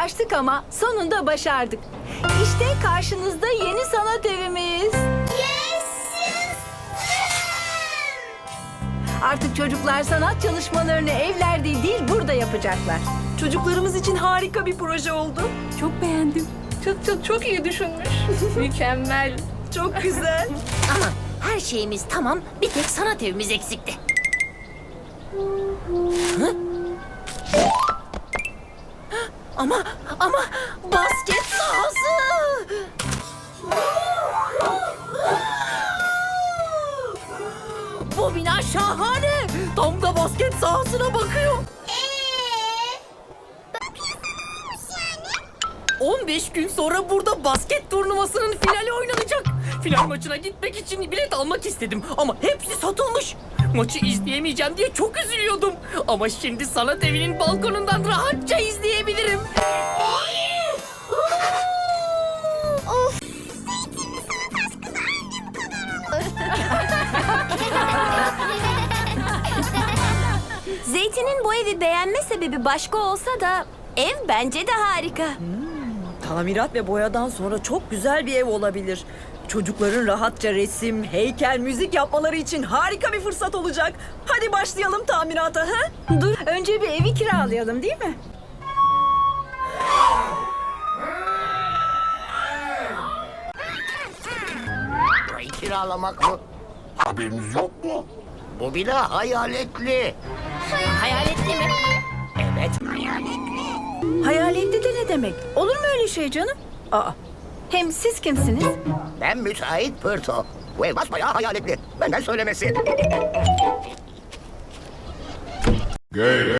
uğraştık ama sonunda başardık. İşte karşınızda yeni sanat evimiz. Artık çocuklar sanat çalışmalarını evlerde değil burada yapacaklar. Çocuklarımız için harika bir proje oldu. Çok beğendim. Çok çok çok iyi düşünmüş. Mükemmel. Çok güzel. Ama her şeyimiz tamam. Bir tek sanat evimiz eksikti. Hı? Ama ama basket sahası. Bu bina şahane. Tam da basket sahasına bakıyor. 15 gün sonra burada basket turnuvasının finali oynanacak. Final maçına gitmek için bilet almak istedim ama hepsi satılmış. Maçı izleyemeyeceğim diye çok üzülüyordum. Ama şimdi sanat evinin balkonundan rahatça Zeytin'in bu evi beğenme sebebi başka olsa da ev bence de harika. Tamirat ve boyadan sonra çok güzel bir ev olabilir. Çocukların rahatça resim, heykel, müzik yapmaları için harika bir fırsat olacak. Hadi başlayalım tamirata. ha? Dur, önce bir evi kiralayalım değil mi? Kiralamak mı? Haberiniz yok mu? Bu bina hayaletli. Hayaletli mi? Evet. Hayaletli de ne demek? Olur mu öyle şey canım? Aa, hem siz kimsiniz? Ben müteahhit Pırto. Bu ev basbayağı hayaletli. Benden söylemesi.